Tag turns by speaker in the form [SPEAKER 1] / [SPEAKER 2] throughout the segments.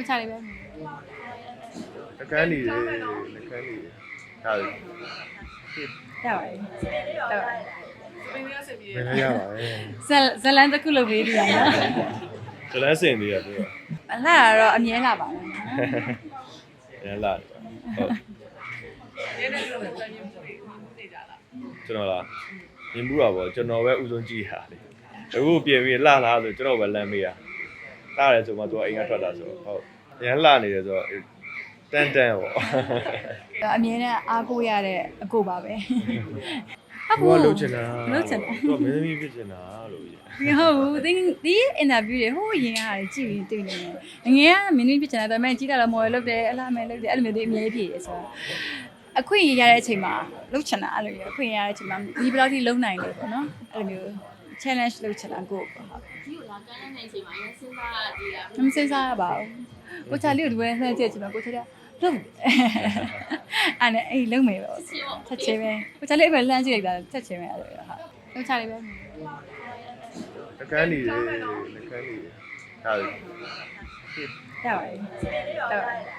[SPEAKER 1] ကိုချလေးပဲ
[SPEAKER 2] နှကန်းနေတယ်နှကန်းနေတယ်ဟာလေ
[SPEAKER 1] ရပါတယ်ရပါတယ်
[SPEAKER 2] ဘယ်လိုရပါလဲ
[SPEAKER 1] ဇက်ဇက်လန်တစ်ခုလုပ်ပေးပြီးရနော်
[SPEAKER 2] ဇလန်းစင်နေရတယ်
[SPEAKER 1] အလှတာတော့အမြဲလာပါမယ်
[SPEAKER 2] ရန်လာဟုတ်ကျွန်တော်လားမြင်မှုတာပေါ့ကျွန်တော်ပဲဥဆုံးကြည့်တာလေအခုပြင်ပြီးလှလာဆိုကျွန်တော်ပဲလမ်းမေးတာ တားတယ်ဆိုမှသူကအိမ်ကထွက်လာဆိုဟုတ်ရန်လှနေတယ်ဆိုတော့တန်တန်ပေါ့
[SPEAKER 1] အမြဲတမ်းအားကိုးရတဲ့အကိုပါပဲ
[SPEAKER 2] သူကလှုပ်ချင်တာ
[SPEAKER 1] လှုပ်ချင်တာ
[SPEAKER 2] သူကမင်းသမီးဖြစ်ချင်တာလို့
[SPEAKER 1] မဟုတ်ဘူးဒီဒီအင်တာဗျူးတွေဟိုးရင်ရတယ်ကြည့်ပြီးတွေ့နေတယ်ငငယ်ကမင်းသမီးဖြစ်ချင်တာဒါပေမဲ့ကြီးတာတော့မော်ရလုပ်တယ်အလားမယ်လုပ်တယ်အဲ့လိုမျိုးတွေအမြဲပြည့်တယ်ဆိုတော့အခွင့်ရရတဲ့အချိန်မှာလှုပ်ချင်တာအဲ့လိုမျိုးအခွင့်ရရတဲ့အချိန်မှာဒီဘယ်လောက်ထိလုံနိုင်လဲပေါ့နော်အဲ့လိုမျိုး challenge လုပ်ချင်တာကိုပေါ့ဟုတ်
[SPEAKER 3] ဒီကိုလာကမ်းတဲ့အချိန်မှာရစဉ်းစားကြည့်တာ
[SPEAKER 1] မစင်စားရပါဘူးကိုချာလေးကိုဒီဝဲနှမ်းကြည့်ချင်မှာကိုချာလေးကလုံအဲ့နဲ့အဲ့လုံမယ်ပေါ့
[SPEAKER 3] ချစ်ပေါ့
[SPEAKER 1] ချက်ချင်းပဲကိုချာလေးအဲ့ပဲလှမ်းကြည့်လိုက်တာချက်ချင်းပဲအဲ့လိုဟုတ်ကိုချာလေးပဲ
[SPEAKER 2] နှကန်းနေတယ်နှကန်းနေတယ်ဟာလေ
[SPEAKER 1] ရပါတယ်ရပါတယ်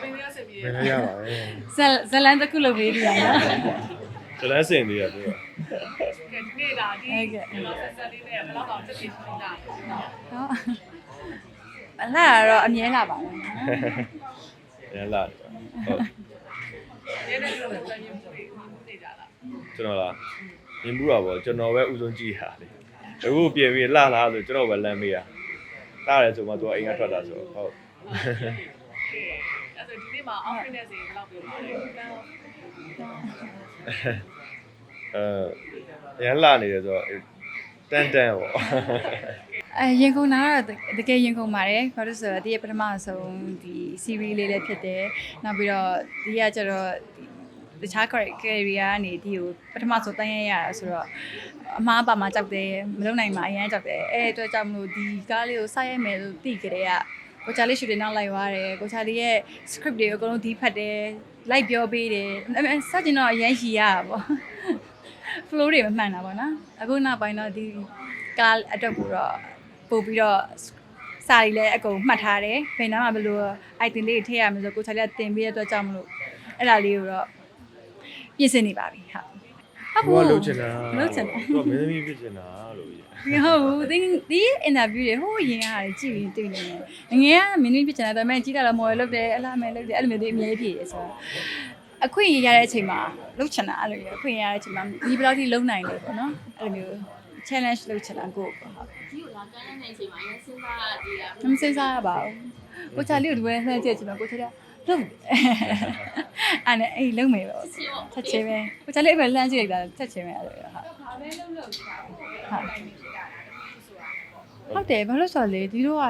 [SPEAKER 2] ဘယ်လိုရပါလဲ
[SPEAKER 1] ဇက်ဇက်လန်တစ်ခုလုပ်ပေးပြီးရနော်
[SPEAKER 2] ဇလန်းစင်နေရတယ်
[SPEAKER 4] နေတာဒီ
[SPEAKER 1] ဟုတ်ကဲ့
[SPEAKER 4] ဆက်ဆက်လေးနဲ့ဘယ်တော့တော့တက်ပြီးနေတာ
[SPEAKER 1] ဟုတ်အလားတာတော့အမြဲလာပါမယ်
[SPEAKER 2] ရန်လာဟုတ်
[SPEAKER 4] နည်းနည်းလေးတော့ပြန်ပြီးနေကြလား
[SPEAKER 2] ကျွန်တော်လားမြင်မှုတာပေါ့ကျွန်တော်ပဲဥဆုံးကြည့်တာလေအခုပြင်ပြီးလှလာဆိုကျွန်တော်ပဲလမ်းမေးတာတားတယ်ဆိုမှသူကအိမ်ကထွက်လာဆိုဟုတ်
[SPEAKER 4] အဲ့ဒါဒီနေ့မှာ outfit နဲ့စီဘယ်လောက်ပြောပါလဲတန်း
[SPEAKER 2] အဲရန်လာနေတယ်ဆိုတော့တန်တန်ပေါ့
[SPEAKER 1] အဲရင်ခုန်တာကတော့တကယ်ရင်ခုန်ပါတယ်ဘာလို့ဆိုတော့ဒီရဲ့ပထမဆုံးဒီ series လေးလည်းဖြစ်တယ်နောက်ပြီးတော့ဒီကကျတော့တခြား career ကနေဒီကိုပထမဆုံးတန်းရရတာဆိုတော့အမားပါမှာကြောက်တယ်မလုံနိုင်မှာအရန်ကြောက်တယ်အဲအတွက်ကြောင့်မလို့ဒီကားလေးကိုစရိုက်မယ်လို့သိကြတဲ့ကကိုချာလေးရှူတင်နောက်လိုက်သွားတယ်ကိုချာလေးရဲ့ script တွေအကုန်လုံးဒီဖတ်တယ်လိုက်ပြောပေးတယ်စကြင်တော့အရန်ရှည်ရတာပေါ့ flow တွေမမှန်တာပေါ့နော်အခုနောက်ပိုင်းတော့ဒီကားအတွက်ကိုတော့ပို့ပြီးတော့စာရီလည်းအကုန်မှတ်ထားတယ်ဘယ်နားမှာဘယ်လို item လေးထည့်ရမလဲဆိုကိုချာလေးကတင်ပေးတဲ့အတွက်ကြောင့်မလို့အဲ့ဒါလေးကိုတော့ပြင်ဆင်နေပါပြီဟုတ်
[SPEAKER 2] သူကလှုပ်ချင်တာ
[SPEAKER 1] လှုပ်ချင်တာ
[SPEAKER 2] သူကမင်းသမီးဖြစ်ချင်တာလို့
[SPEAKER 1] မဟုတ်ဘူးဒီဒီအင်တာဗျူးတွေဟိုးရင်ရတယ်ကြည့်ပြီးတွေ့နေတယ်ငငယ်ကမင်းသမီးဖြစ်ချင်တာဒါပေမဲ့ကြီးတာတော့မော်ရလုပ်တယ်အလားမယ်လုပ်တယ်အဲ့လိုမျိုးတွေအမြဲပြည့်တယ်ဆိုတော့ အခွင့်ရရတဲ့အချိန်မှာလှုပ်ချင်တာအဲ့လိုမျိုးအခွင့်ရရတဲ့အချိန်မှာဒီဘယ်လောက်ထိလုံနိုင်လဲပေါ့နော်အဲ့လိုမျိုး challenge လုပ်ချင်တာကိုပေါ့ဟုတ်
[SPEAKER 3] ဒီကိုလာကမ်းတဲ့အချိန်မှာရစဉ်းစားကြည့်တာ
[SPEAKER 1] မစင်စားရပါဘူးကိုချာလေးကိုဒီဝဲနှမ်းကြည့်ချင်မှာကိုချာလေးကလုံအဲ့နဲ့အဲ့လုံမယ်ပေါ့
[SPEAKER 3] ချစ်ပေါ့
[SPEAKER 1] ချက်ချင်းပဲကိုချာလေးအဲ့ပဲလှမ်းကြည့်လိုက်တာချက်ချင်းပဲအဲ့လိုဟုတ်
[SPEAKER 4] ဒါပဲလုံးလုံးကြတာ
[SPEAKER 1] ဟုတ်ဟုတ်တယ်ဘာလို့ဆိုတော့လေဒီတို့က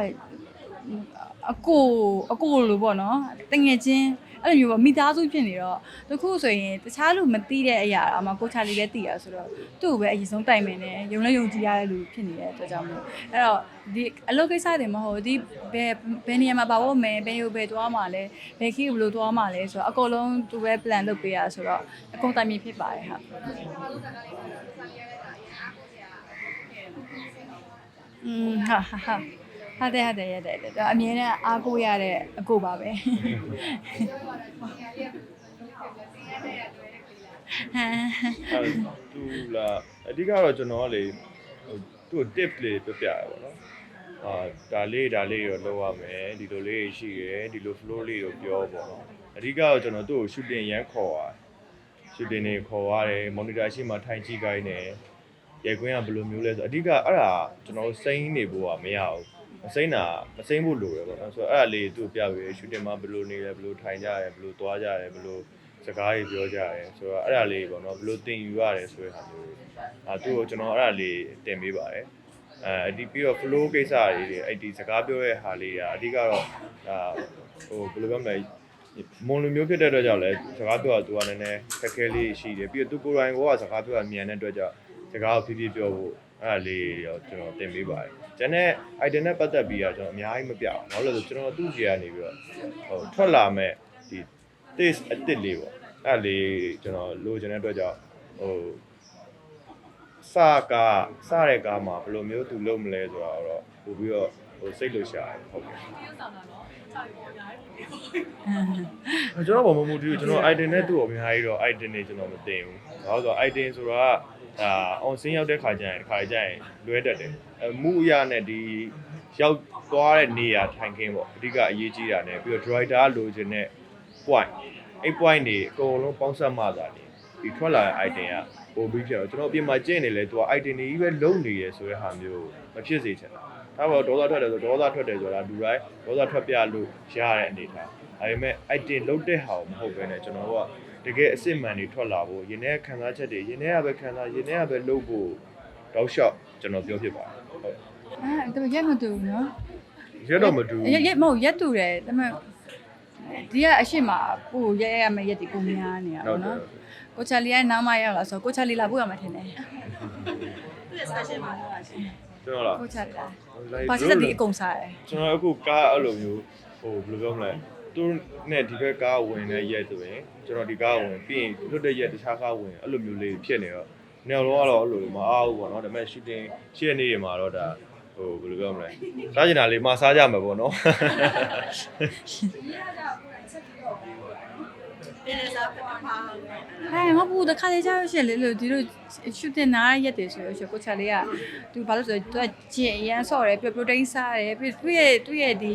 [SPEAKER 1] အကိုအကိုလိုပေါ့နော်တငယ်ချင်း အဲ့လိုမျိုးပေါ့မိသားစုဖြစ်နေတော့တခုဆိုရင်တခြားလူမသိတဲ့အရာအမှကိုချာလေးလည်းသိရဆိုတော့သူ့ကိုပဲအရင်ဆုံးတိုင်မယ်နဲ့ယုံလဲယုံကြည်ရတဲ့လူဖြစ်နေတဲ့အတွက်ကြောင့်မို့အဲ့တော့ဒီအလုပ်ကိစ္စတွေမဟုတ်ဒီဘယ်ဘယ်နေရာမှာပါဖို့မယ်ဘယ်ကိုဘယ်သွားမှာလဲဘယ်ခီးကိုဘယ်လိုသွားမှာလဲဆိုတော့အကုန်လုံးသူပဲ plan လုပ်ပေးရဆိုတော့အကုန်တိုင်မြင်ဖြစ်ပါတယ်ဟုတ်อืมဟာဟာဟာ ဟုတ်တယ်ဟုတ်တယ်ရတယ်တယ်ဒါအမြဲတမ်းအားကိုးရတဲ့အကိုပါပဲဟမ်
[SPEAKER 2] အဲသူလာအဓိကတော့ကျွန်တော်ကလေဟိုသူ့ tip လေးပြပြရပါတော့အာဒါလေးဒါလေးရောလုပ်ရမယ်ဒီလိုလေးရှိရယ်ဒီလို flow လေးကိုပြောပေါ့နော်အဓိကတော့ကျွန်တော်သူ့ကို shooting ရမ်းခေါ်ရတယ် shooting တွေခေါ်ရတယ် monitor ရှိမှထိုင်ကြည့်ခိုင်းတယ်ရိုက်ခွင်းကဘယ်လိုမျိုးလဲဆိုအဓိကအဲ့ဒါကျွန်တော်စိမ့်နေဖို့ကမရဘူး မစိမ့်တာမစိမ့်ဖို့လိုတယ်ပေါ့နော်ဆိုတော့အဲ့ဒါလေးသူ့ပြပေး shooting မှာဘယ်လိုနေလဲဘယ်လိုထိုင်ကြရဲဘယ်လိုသွားကြရဲဘယ်လိုစကားတွေပြောကြရဲဆိုတော့အဲ့ဒါလေးပေါ့နော်ဘယ်လိုသင်ယူရတယ်ဆိုတဲ့ဟာမျိုးအာသူ့ကိုကျွန်တော်အဲ့ဒါလေးတင်ပေးပါတယ်အဲဒီပြီးတော့ flow ကိစ္စတွေအဲ့ဒီစကားပြောရဲ့ဟာလေးကအဓိကတော့ဒါဟိုဘယ်လိုပြောမလဲမွန်လူမျိုးဖြစ်တဲ့အတွက်ကြောင့်လည်းစကားပြောတာသူကနည်းနည်းခက်ခဲလေးရှိတယ်ပြီးတော့သူကိုယ်တိုင်ကစကားပြောတာမြန်တဲ့အတွက်ကြောင့်စကားကိုဖြည်းဖြည်းပြောဖို့ အဲ့ဒါလေးရောကျွန်တော်တင်ပေးပါတယ်ကျန်တဲ့ item နဲ့ပတ်သက်ပြီးတော့ကျွန်တော်အများကြီးမပြဘူးဘာလို့လဲဆိုကျွန်တော်သူ့စီကနေပြီးတော့ဟိုထွက်လာမဲ့ဒီ taste အစ်စ်လေးပေါ့အဲ့ဒါလေးကျွန်တော်လိုချင်တဲ့အတွက်ကြောင့်ဟိုစကားစတဲ့ကားမှာဘယ်လိုမျိုးသူလုပ်မလဲဆိုတော့တော့ပို့ပြီးတော့ဟိုစိတ်လို့ရှာတယ်ဟုတ်ကဲ့
[SPEAKER 4] တရုတ်ဆောင်တာနော်6ပေါ်ညာရေးပေါ့
[SPEAKER 1] အင်း
[SPEAKER 2] ကျွန်တော်ဘာမှမမှုတူကျွန်တော် item နဲ့သူ့ကိုအများကြီးတော့ item တွေကျွန်တော်မသိဘူး။ဘာလို့ဆိုတော့ item ဆိုတာ ကဒါ on scene ရောက်တဲ့ခါကျရင်ခါကျရင်လွဲတတ်တယ်။အမှုအရနဲ့ဒီရောက်သွားတဲ့နေရာထိုင်ခင်းပေါ့အဓိကအရေးကြီးတာ ਨੇ ပြီးတော့ driver လိုချင်တဲ့ point အဲ့ point တွေအကုန်လုံးပေါင်းစပ်မှသာလေဒီထွက်လာတဲ့ item ကပို့ပြီးဖြစ်တော့ကျွန်တော်အပြင်မှာကျင့်နေလဲသူက item တွေကြီးပဲလုံနေရဆိုတဲ့ဟာမျိုးမဖြစ်စေချင်တာ။ဒါပေါ်ဒေါသထွက်တယ်ဆိုဒေါသထွက်တယ်ဆိုတာလူတိုင်းဒေါသထွက်ပြလို့ရတဲ့အနေထား။ဒါပေမဲ့ item လုတ်တဲ့ဟာကိုမဟုတ်ဘဲနဲ့ကျွန်တော်တို့က တကယ်အစစ်မှန်တွေထွက်လာဖို့ရင်ထဲခံစားချက်တွေရင်ထဲကပဲခံစားရင်ထဲကပဲလုပ်ဖို့တောက်လျှောက်ကျွန်တော်ပြောဖြစ်ပါတယ်။ဟုတ်
[SPEAKER 1] အဲ့ဒါရက်မတူဘူးနော်။
[SPEAKER 2] ရက်တော့မတူဘူး
[SPEAKER 1] ရက်ရက်မဟုတ်ရက်တူတယ်ဒါပေမဲ့ဒီကအရှိမပို့ရက်ရမယ့်ရက်ဒီကိုများနေတာ
[SPEAKER 2] ဟုတ်
[SPEAKER 1] ပေါ့
[SPEAKER 2] တယ်
[SPEAKER 1] နော်ကိုချာလီကနားမရောက်လာဆိုကိုချာလီလာဖို့ရမှာထင်တယ်
[SPEAKER 4] သူ့ရဲ့ special မှာတော့ရှင်
[SPEAKER 2] ကျွန်တော်လား
[SPEAKER 1] ကိုချာလီလာ
[SPEAKER 2] လိုက်
[SPEAKER 1] ပါစစ်တဲ့ဒီအကုန်စားတယ်
[SPEAKER 2] ကျွန်တော်အခုကားအဲ့လိုမျိုးဟိုဘယ်လိုပြောမလဲ သူနဲ့ဒီဘက်ကားဝင်တဲ့ရက်ဆိုရင်ကျွန်တော်ဒီကားဝင်ပြီးရင်လွတ်တဲ့ရက်တခြားကားဝင်အဲ့လိုမျိုးလေးဖြစ်နေတော့နေတော့ကတော့အဲ့လိုမအားဘူးပေါ့နော်ဒါပေမဲ့ shooting ရှေ့နေတွေမှာတော့ဒါဟိုဘယ်လိုပြောမလဲစားကျင်တာလေးမစားကြမှာပေါ့နော်
[SPEAKER 4] တင်းနေစားပထမ
[SPEAKER 1] ဟဲ့မဟုတ်ဘူးတခါလေကြာလို့ရှိရင်လေလို့ဒီလိုရှူတင်နားရက်တယ်ဆိုလို့ရှိရင်ကိုချာလီကသူဘာလို့ဆိုတော့သူကကျင်အရန်ဆော့တယ်ပြီးပရိုတိန်းစားတယ်ပြီးသူ့ရဲ့သူ့ရဲ့ဒီ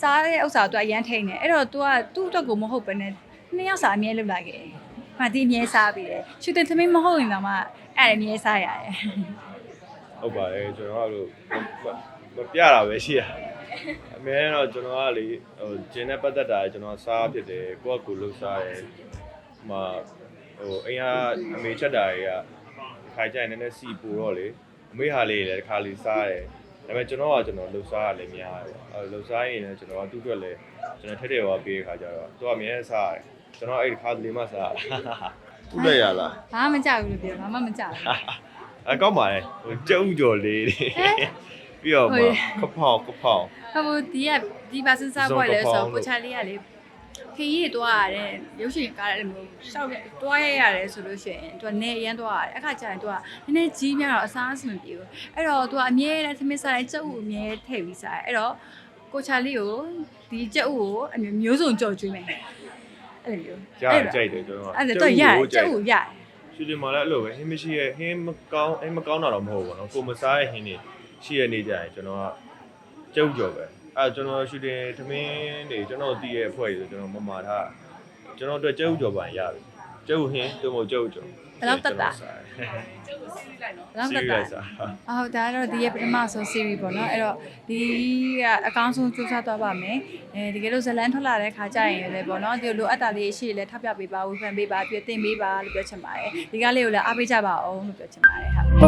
[SPEAKER 1] စားတဲ့ဥစ္စာကိုသူအရန်ထိန်တယ်အဲ့တော့ तू ကသူ့အတွက်ကိုမဟုတ်ဘဲနဲ့နှစ်ယောက်စာအမြဲလုပ်လာခဲ့တယ်။မဒီအမြဲစားပြီးတယ်။ရှူတင်သမီးမဟုတ်ရင်တော့မှအဲ့ဒါအမြဲစားရတယ်။
[SPEAKER 2] ဟုတ်ပါတယ်ကျွန်တော်ကလို့ မပြတာပဲရှိရအမဲတော့ကျွန်တော်ကလေဟိုဂျင်းနဲ့ပတ်သက်တာကျွန်တော်စားဖြစ်တယ်ကိုယ့်အကူလှုပ်စားတယ်ဟိုမှာဟိုအိမ်ကအမေချက်တာတွေကခါကြရင်နည်းနည်းစီပူတော့လေအမေဟာလေးလည်းတစ်ခါလေးစားတယ်ဒါပေမဲ့ကျွန်တော်ကကျွန်တော်လှုပ်စားရလည်းများတယ်ပေါ့အဲလှုပ်စားရင်လည်းကျွန်တော်ကသူ့အတွက်လည်းကျွန်တော်ထက်တယ်ဟောပေးခါကြတော့သူကအမြဲစားရတယ်ကျွန်တော်အဲ့ဒီခါလေးမှစားရတာသူ့လည်းရလား
[SPEAKER 1] ဘာမှမကြောက်ဘူးလို့ပြောဘာမှမကြောက်ဘူး
[SPEAKER 2] အကောက်ပါလေဟိုကျုံကြော်လေးတွေ ပြီးတော့
[SPEAKER 1] ဟုတ်
[SPEAKER 2] မှ
[SPEAKER 1] ရဲ့
[SPEAKER 2] ခဖောက်ခဖောက်။
[SPEAKER 1] ဟိုဒီကဒီပါစင်စားပွဲလဲဆို
[SPEAKER 2] ဇုံကဖောင်းလို့
[SPEAKER 1] ကိုချာလေးကလေခရီးတွားရတယ်ရုပ်ရှင်ကားတယ်မျိုးရှောက်ရတွားရရတယ်ဆိုလို့ရှိရင်သူကနေအရန်တွားရတယ်အခါကျရင်သူကနည်းနည်းကြီးများတော့အစားအစမပြေဘူးအဲ့တော့သူကအမြဲတမ်းသမင်းစားတိုင်းကြက်ဥအမြဲထည့်ပြီးစားတယ်အဲ့တော့ကိုချာလေးကိုဒီကြက်ဥကိုအမျိုးမျိုးစုံကြော်ကျွေးမယ်အဲ့လိုမျိုး
[SPEAKER 2] ကြားကြိုက်တယ်ကျွန်တော်
[SPEAKER 1] အဲ့ဒါတော့ရတယ်ကြက်ဥရတယ်
[SPEAKER 2] ရှူတင်မှာလည်းအဲ့လိုပဲဟင်းမရှိရဲ့ဟင်းမကောင်းဟင်းမကောင်းတာတော့မဟုတ်ဘူးနော်ကိုမစားရဲ့ဟင်းတွေ ရှိရနေကြရင်ကျွန်တော်ကကျုပ်ကြော်ပဲအဲကျွန်တော်ရှူတင်သမင်းတွေကျွန်တော်တီးရဲ့အဖွဲ့တွေဆိုကျွန်တော်မမာထားကျွန်တော်အတွက်ကျုပ်ကြော်ပါရပြီကျုပ်ဟင်းတို့မဟုတ်ကျုပ်ကြော်
[SPEAKER 1] ဘယ်လောက်တက်တာ
[SPEAKER 4] ကျုပ်ကိုစီးလိုက်နော်
[SPEAKER 1] ဘယ်လောက်တက်
[SPEAKER 2] စီး
[SPEAKER 1] တာ
[SPEAKER 2] လိုက်စား
[SPEAKER 1] အဟုတ်ဒါကတော့ဒီရဲ့ပထမဆုံး series ပေါ့နော်အဲ့တော့ဒီကအကောင်းဆုံးစူးစမ်းသွားပါမယ်အဲတကယ်လို့ဇလန်ထွက်လာတဲ့ခါကျရင်လည်းပေါ့နော်ဒီလိုအပ်တာလေးရှိလည်းထပ်ပြပေးပါဝေဖန်ပေးပါပြတင်ပေးပါလို့ပြောချင်ပါတယ်ဒီကားလေးကိုလည်းအားပေးကြပါအောင်လို့ပြောချင်ပါတယ်ဟုတ်